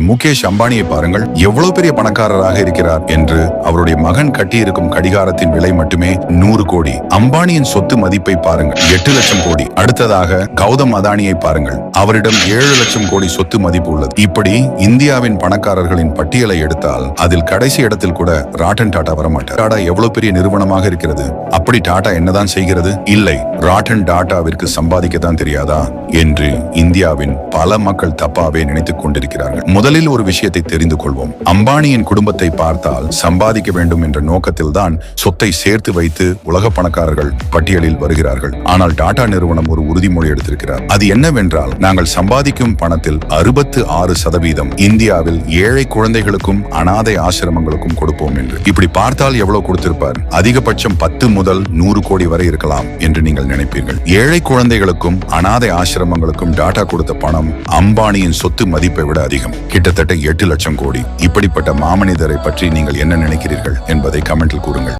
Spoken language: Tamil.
முகேஷ் அம்பானியை பாருங்கள். எவ்வளவு பெரிய பணக்காரராக இருக்கிறார் என்று அவருடைய மகன் கட்டியிருக்கும் கடிகாரத்தின் விலை மட்டுமே நூறு கோடி. அம்பானியின் சொத்து மதிப்பை பாருங்கள். எட்டு லட்சம் கோடி. அடுத்ததாக கௌதம் அதானியை பாருங்கள். அவரிடம் ஏழு லட்சம் கோடி சொத்து மதிப்பு உள்ளது. இப்படி இந்தியாவின் பணக்காரர்களின் பட்டியலை எடுத்தால் அதில் கடைசி இடத்தில் கூட ராட்டன் டாடா வரமாட்டார். டாடா எவ்வளவு பெரிய நிறுவனமாக இருக்கிறது? அப்படி டாடா என்னதான் செய்கிறது? இல்லை. ராட்டன் டாட்டாவிற்கு சம்பாதிக்க தான் தெரியாதா என்று இந்தியாவின் பல மக்கள் தப்பாவே நினைத்துக் கொண்டிருக்கிறார்கள். முதலில் ஒரு விஷயத்தை தெரிந்து கொள்வோம். அம்பானியின் குடும்பத்தை பார்த்தால் சம்பாதிக்க வேண்டும் என்ற நோக்கத்தில் தான் சொத்தை சேர்த்து வைத்து உலக பணக்காரர்கள் பட்டியலில் வருகிறார்கள். ஆனால் டாடா நிறுவனம் ஒரு உறுதிமொழி எடுத்திருக்கிறார். அது என்னவென்றால் நாங்கள் சம்பாதிக்கும் பணத்தில் அறுபத்து ஆறு சதவீதம் இந்தியாவில் ஏழை குழந்தைகளுக்கும் அனாதை ஆசிரமங்களுக்கும் கொடுப்போம் என்று. இப்படி பார்த்தால் எவ்வளவு கொடுத்திருப்பார்? அதிகபட்சம் பத்து முதல் நூறு கோடி வரை இருக்கலாம் என்று நீங்கள் நினைப்பீர்கள். ஏழை குழந்தைகளுக்கும் அனாதை ஆசிரமங்களுக்கும் டாடா கொடுத்த பணம் அம்பானியின் சொத்து மதிப்பை விட அதிகம். கிட்டத்தட்ட எட்டு லட்சம் கோடி. இப்படிப்பட்ட மாமனிதரை பற்றி நீங்கள் என்ன நினைக்கிறீர்கள் என்பதை கமெண்டில் கூறுங்கள்.